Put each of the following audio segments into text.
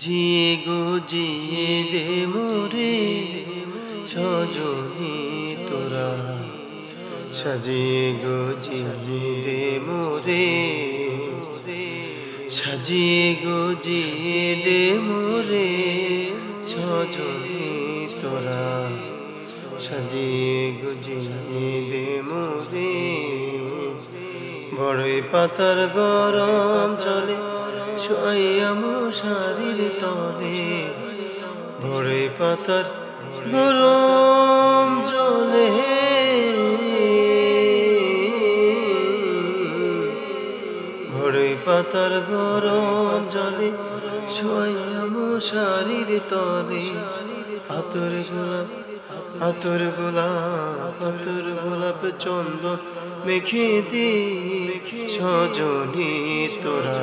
জিয়ে গো, জিয়ে দে মোরে সজনি তোরা। সাজিয়ে গো, জিয়ে দে মোরে, সাজিয়ে গো, জিয়ে দে মোরে সজনি তোরা। সাজিয়ে গো, জিয়ে দে মোরে, বড়ই পাতার গরম চলে। শোয়াইয়া মশারির তলে। বড়ই পাতার গরম চলে বড়ই পাতার গরম জলে শোয়াইয়া মশারির তলে। আতর গোলাপ আতর গোলাপ আতর গোলাপ চন্দন মেখে দি। সজনি তোরা।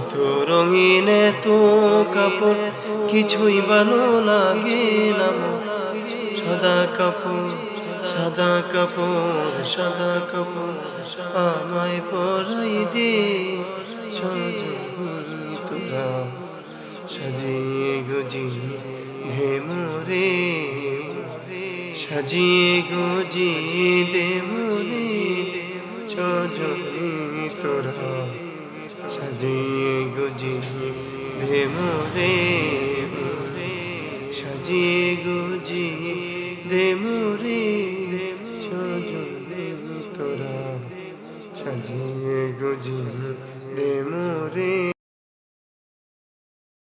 এত রঙিন এত কাপড়, কিছুই ভালো লাগে না সাদা কাপড় সাদা কাপড় সাদা কাপড় আমায় পরাই দে তোরা সাজিয়ে গুজিয়ে দে মোরে সাজিয়ে গুজিয়ে দে মোরে সজনি তোরা। সাজিয়ে গুজিয়ে দে মোরে সাজিয়ে গুজিয়ে মোরে সজনি তোরা। সাজিয়ে গুজিয়ে দে মোরে।